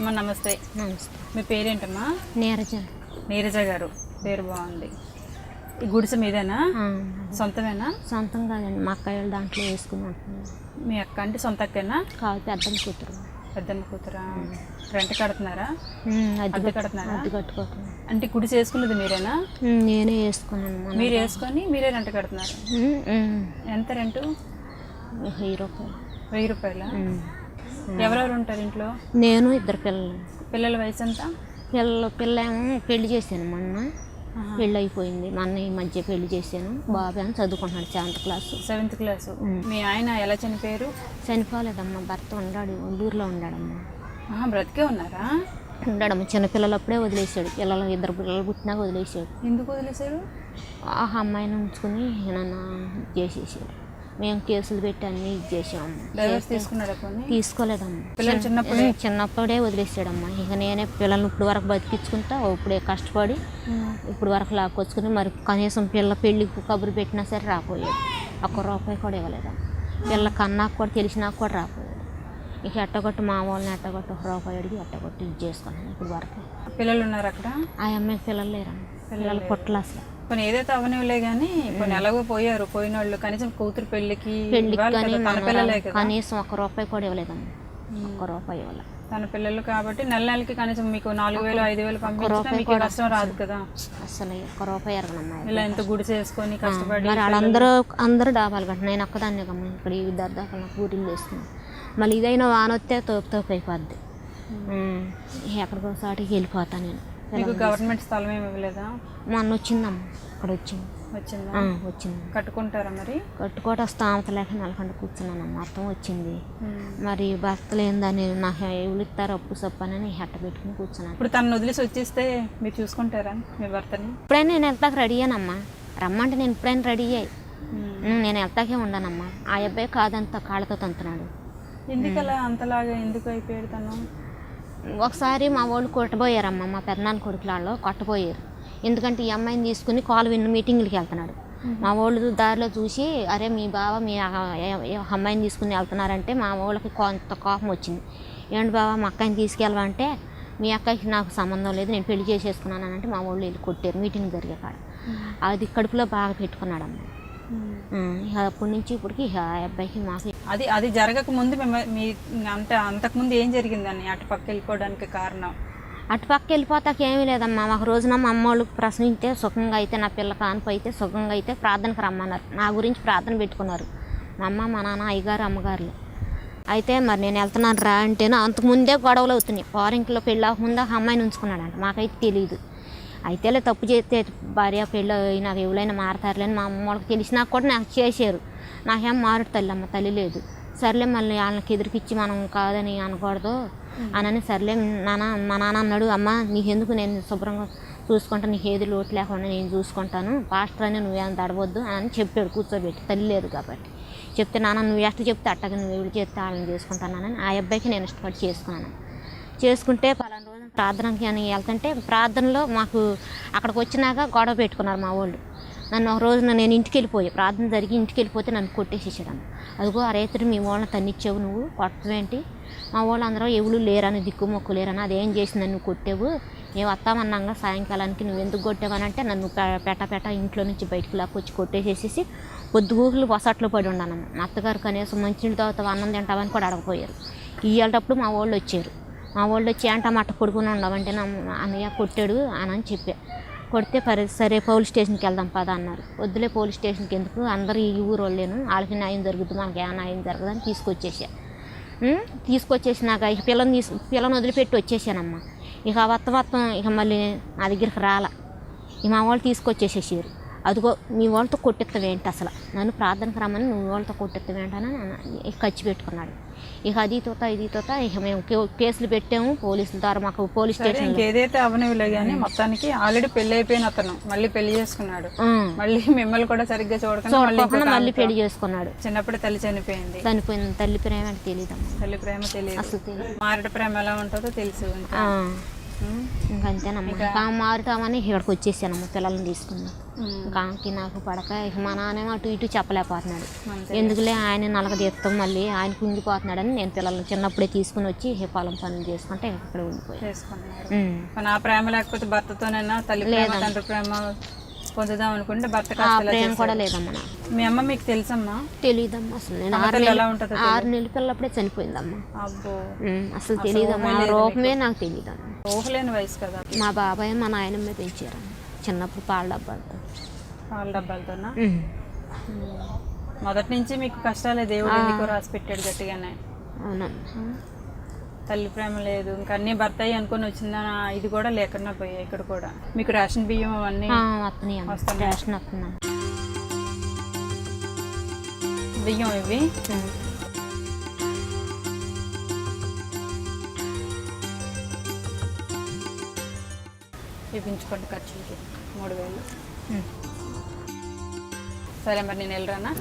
అమ్మ నమస్తే. నమస్తే. మీ పేరేంటమ్మా? నీరజ. నీరజ గారు. పేరు బాగుంది. ఈ గుడిసె మీదేనా? సొంతమేనా? సొంతం కాదండి మా అక్కయ్య దాంట్లో వేసుకుని ఉంటున్నాను మీ అక్క అంటే సొంత అక్కేనా? కాదు పెద్దమ్మ కూతురు. పెద్దమ్మ కూతురా? రెంట్ కడుతున్నారా? అద్దె కడుతున్నారా? అద్దె కట్టుకుంటున్నాను అంటే గుడిసె వేసుకున్నది మీరేనా? నేనే వేసుకున్నాను. మీరు వేసుకొని మీరే రెంట్ కడుతున్నారు. ఎంత రెంటు? వెయ్యి రూపాయలు. వెయ్యి రూపాయల. ఎవరెవరు ఉంటారు ఇంట్లో? నేను ఇద్దరు పిల్లలు. పిల్లల వయసు ఎంత పిల్లలు పిల్ల ఏమో పెళ్ళి చేశాను మొన్న. పెళ్ళి అయిపోయింది మొన్న ఈ మధ్య పెళ్ళి చేశాను. బాబు ఏమో చదువుకుంటున్నాడు సెవెంత్ క్లాస్. Seventh class. మీ ఆయన ఎలా చనిపోయారు? చనిపోలేదమ్మా. భర్త ఉన్నాడు ఊళ్ళో ఉన్నాడమ్మా ఆహా, బ్రతికే ఉన్నారా? ఉన్నాడమ్మా చిన్నపిల్లలప్పుడే వదిలేసాడు పిల్లలు ఇద్దరు పిల్లలు పుట్టినాక వదిలేసాడు ఎందుకు వదిలేశారు? ఆ అమ్మాయిని ఉంచుకుని నన్ను చేసేసాడు. మేము కేసులు పెట్టి అన్నీ ఇది చేసాము. తీసుకోలేదమ్మా. చిన్నప్పుడే? వదిలేసాడమ్మా. ఇక నేనే పిల్లల్ని ఇప్పుడు వరకు బతికించుకుంటా ఇప్పుడే కష్టపడి ఇప్పుడు వరకు లాక్కొచ్చుకుని మరి కనీసం పిల్ల పెళ్ళికి కబురు పెట్టినా సరే రాపోయాడు ఒక్క రూపాయి కూడా ఇవ్వలేదమ్మా పిల్ల కన్నాకు కూడా తెలిసినాక కూడా రాపోయాడు ఇక ఎట్టగొట్టు మా వాళ్ళని ఎట్టగొట్టు ఒక రూపాయి అడిగి ఎట్టగొట్టు ఇది చేసుకున్నాను ఇప్పుడు వరకు. పిల్లలు ఉన్నారు అక్కడ? ఆ అమ్మాయికి పిల్లలు లేరమ్మా. పిల్లలు పుట్టలు అసలు. కొన్ని ఏదైతే అవనివ్వలే కానీ కొన్ని ఎలాగో పోయారు. పోయిన వాళ్ళు కనీసం కూతురు పెళ్ళికి కనీసం ఒక్క రూపాయి కూడా ఇవ్వలేదమ్మా ఒక్క రూపాయి ఇవ్వలే. తన పిల్లలు కాబట్టి నెల నెలకి కనీసం మీకు నాలుగు వేలు ఐదు వేలు పంపించినా మీకు కష్టం రాదు కదా. అసలు ఒక్క రూపాయి ఎరగనమ్మా ఇలా ఎంత గుడి చేసుకొని కష్టపడి మరి వాళ్ళందరూ అందరూ డాబాలు కట్టిన నేను ఒక్కదాన్నే కమ్మా ఇక్కడ ఈ దర్దాకా నాకు ఊరిని చేస్తుంది మళ్ళీ ఇదైనా వాన వస్తే తోపు తోపు అయిపోద్ది. ఉమ్, ఎక్కడికో సాటికి వెళ్ళిపోతాను నేను. మీకు గవర్నమెంట్ స్థలం ఏమి ఇవ్వలేదా? మొన్న వచ్చిందమ్మా. ఇక్కడ వచ్చింది. వచ్చిందా? వచ్చింది. కట్టుకుంటారా మరి? కట్టుకోట స్థామత లేక నెలకొండ కూర్చున్నాను మొత్తం వచ్చింది. మరి భర్త లేదని నాకు ఎవరు ఇస్తారు అప్పు సప్పనని హెట్ట పెట్టుకుని కూర్చున్నాను. ఇప్పుడు తను వదిలేసి వచ్చేస్తే మీరు చూసుకుంటారా మీ భర్తని? ఇప్పుడైనా నేను వెళ్తాక రెడీ అయ్యానమ్మా. రమ్మంటే నేను ఇప్పుడైనా రెడీ అయ్యాయి ఉమ్, నేను వెళ్తాకే ఉండనమ్మా. ఆ అబ్బాయి కాదంత కాళ్ళతో తంతున్నాడు ఎందుకలా అంతలాగా ఎందుకు అయిపోయాడు తను? ఒకసారి మా వాళ్ళు కొట్టబోయారమ్మ మా పెద్దనాన్న కొడుకులాళ్ళు కొట్టబోయారు. ఎందుకంటే ఈ అమ్మాయిని తీసుకుని కాలు విన్న మీటింగ్లకి వెళ్తున్నాడు. మా వాళ్ళు దారిలో చూసి అరే మీ బావ మీ అమ్మాయిని తీసుకుని వెళ్తున్నారంటే మా వాళ్ళకి కొంత కోపం వచ్చింది. ఏంటి బావ మా అక్కని తీసుకెళ్ళమంటే మీ అక్కకి నాకు సంబంధం లేదు నేను పెళ్ళి చేసేసుకున్నాను అని అంటే మా వాళ్ళు వెళ్ళి కొట్టారు. మీటింగ్ జరిగే కాడ. అది కడుపులో బాగా పెట్టుకున్నాడమ్మ ఉం, ఇక అప్పటి నుంచి ఇప్పటికి ఆ అబ్బాయికి మాకు అది అది జరగక ముందు మీ అంటే అంతకుముందు ఏం జరిగిందని అటు పక్క వెళ్ళిపోవడానికి కారణం? అటు పక్క వెళ్ళిపోతాక ఏమీ లేదమ్మా. ఒక రోజున మా అమ్మ వాళ్ళకి ప్రశ్నిస్తే సుఖంగా అయితే నా పిల్ల కానుపు అయితే సుఖంగా అయితే ప్రార్థనకు రమ్మన్నారు. నా గురించి ప్రార్థన పెట్టుకున్నారు. మా అమ్మ మా నాన్న అయ్యగారు అమ్మగారులు. అయితే మరి నేను వెళ్తున్నాను రా అంటేనే అంతకుముందే గొడవలు అవుతున్నాయి. ఫారింగ్లో పెళ్ళి అవ్వకముందే ఆ అమ్మాయిని ఉంచుకున్నాడంట. మాకైతే తెలియదు అయితేలే తప్పు చేస్తే భార్య పెళ్ళి నాకు ఎవరైనా మారతారులేని మా అమ్మ వాళ్ళకి తెలిసినా కూడా నాకు చేశారు. నాకేం మారుడు తల్లి అమ్మ తల్లి లేదు. సర్లే మళ్ళీ వాళ్ళకి ఎదురుకిచ్చి మనం కాదని అనకూడదు అనని సర్లే నాన్న మా నాన్న అన్నాడు అమ్మ నీకెందుకు నేను శుభ్రంగా చూసుకుంటాను నీకు ఏది లోటు లేకుండా నేను చూసుకుంటాను. పాస్టర్ అని నువ్వేం తడవద్దు అని చెప్పాడు కూర్చోబెట్టి. తల్లి లేదు కాబట్టి. చెప్తే నాన్న నువ్వు ఎట్ట చెప్తే అట్టగా నువ్వు ఎవరు చేస్తే వాళ్ళని చేసుకుంటానని ఆ అబ్బాయికి నేను ఇష్టపడి చేసుకున్నాను. చేసుకుంటే పలానా రోజున ప్రార్థనకి అని వెళ్తుంటే ప్రార్థనలో మాకు అక్కడికి వచ్చినాక గొడవ పెట్టుకున్నారు మా వాళ్ళు. నన్ను ఒక రోజున నేను ఇంటికి వెళ్ళిపోయి. ప్రార్థన జరిగి ఇంటికి వెళ్ళిపోతే నన్ను కొట్టేసేసాడు అదిగో ఆ రైతుడు మీ వాళ్ళని తన్నిచ్చావు నువ్వు కొట్టవేంటి మా వాళ్ళు అందరూ ఎవరు లేరని దిక్కు మొక్కు లేరని అదేం చేసింది? నువ్వు కొట్టావు? మేము వస్తామన్నాగా సాయంకాలానికి నువ్వు ఎందుకు కొట్టావని అంటే నన్ను పె- పెట్ట పెట్ట ఇంట్లో నుంచి బయటకు లాక్కొచ్చి కొట్టేసేసి పొద్దుగూకులు వసట్లో పడి ఉన్నాను మా అత్తగారు కనీసం మంచినీళ్ళు తర్వాత అన్నం తింటావని కూడా అడగపోయారు. ఇయ్యేటప్పుడు మా వాళ్ళు వచ్చారు. మా వాళ్ళు వచ్చి అంట మట్ట కొడుకుని ఉండవంటే నా అన్నయ్య కొట్టాడు అని అని చెప్పా. కొడితే పరి సరే పోలీస్ స్టేషన్కి వెళ్దాం పద అన్నారు. వద్దులే పోలీస్ స్టేషన్కి ఎందుకు? అందరూ ఈ ఊరు వాళ్ళేను. వాళ్ళకి న్యాయం జరుగుతుంది మనకి ఏ న్యాయం జరగదని తీసుకొచ్చేసా. తీసుకొచ్చేసినాక ఇక పిల్లని తీసు పిల్లని వదిలిపెట్టి వచ్చేసానమ్మా. ఇక మొత్తం మొత్తం ఇక మళ్ళీ నా దగ్గరికి రాల. ఇక మా వాళ్ళు తీసుకొచ్చేసేసారు. అదిగో మీ వాళ్ళతో కొట్టెత్తవేంటి అసలు? నన్ను ప్రార్థనకు రమ్మని నువ్వు వాళ్ళతో కొట్టెత్తవేంటని ఖర్చు పెట్టుకున్నాడు. ఇక అది తోత ఇది తోత ఇక మేము కేసులు పెట్టాము పోలీసుల ద్వారా మాకు పోలీస్ స్టేషన్ ఇంకేదైతే అవనివ్వలే కానీ మొత్తానికి ఆల్రెడీ పెళ్ళి అయిపోయిన అతను మళ్ళీ పెళ్ళి చేసుకున్నాడు. మళ్ళీ మిమ్మల్ని కూడా సరిగ్గా చూడకుండా మళ్ళీ పెళ్ళి చేసుకున్నాడు. చిన్నప్పుడే తల్లి చనిపోయింది. చనిపోయింది తల్లి ప్రేమ అంటే తెలియదమ్మా తల్లి ప్రేమ తెలియదు అసలు తెలియదు మారడ ప్రేమ ఎలా ఉంటుందో తెలుసు ఇంకా ఆ, ఉమ్. ఇంకా మారుతామని ఇక్కడికి వచ్చేసానమ్మా పిల్లల్ని తీసుకున్నా ఆమెకి నాకు పడక మా నాన్నేమో అటు ఇటు చెప్పలేకపోతున్నాడు. ఎందుకులే ఆయన నలగ తీస్తాం మళ్ళీ ఆయన కుంగిపోతున్నాడని నేను పిల్లల్ని చిన్నప్పుడే తీసుకుని వచ్చి పొలం పనులు చేసుకుంటే ఇక్కడ ఉండిపోయాను. ప్రేమ లేకపోతే భర్తతోనైనా తల్లి ప్రేమ తండ్రి ప్రేమ పొందుదాం అనుకుంటే భర్త ప్రేమ కూడా. లేదమ్మా నాకు. మీ అమ్మ మీకు తెలుసమ్మా? తెలియదమ్మా అసలు. నేను ఆరు నెలలు ఉంటుందో ఆరు నెలల పిల్లప్పుడే చనిపోయిందమ్మా. అబ్బో. అసలు తెలియదమ్మా ఆ రూపమే నాకు తెలియదమ్మా ఊహలేని వయసు కదా. మా బాబాయ్ మా నాయనమ్మ పెంచారు. చిన్నప్పుడు పాల డబ్బాలతో. పాల డబ్బాలతోనా. మొదటి నుంచి మీకు కష్టాలే దేవుడు రాసి పెట్టాడు గట్టిగానే. అవునమ్మా. తల్లి ప్రేమ లేదు ఇంకా అన్ని భర్త అనుకుని వచ్చిందా ఇది కూడా లేకుండా పోయాయి ఇక్కడ కూడా మీకు రేషన్ బియ్యం అవన్నీ వస్తున్నాయి. రేషన్ వస్తున్నాం బియ్యం ఇవి ఉమ్. ఇప్పించుకోండి ఖర్చులకి మూడు వేలు. సరే మరి నేను వెళ్ళరానా.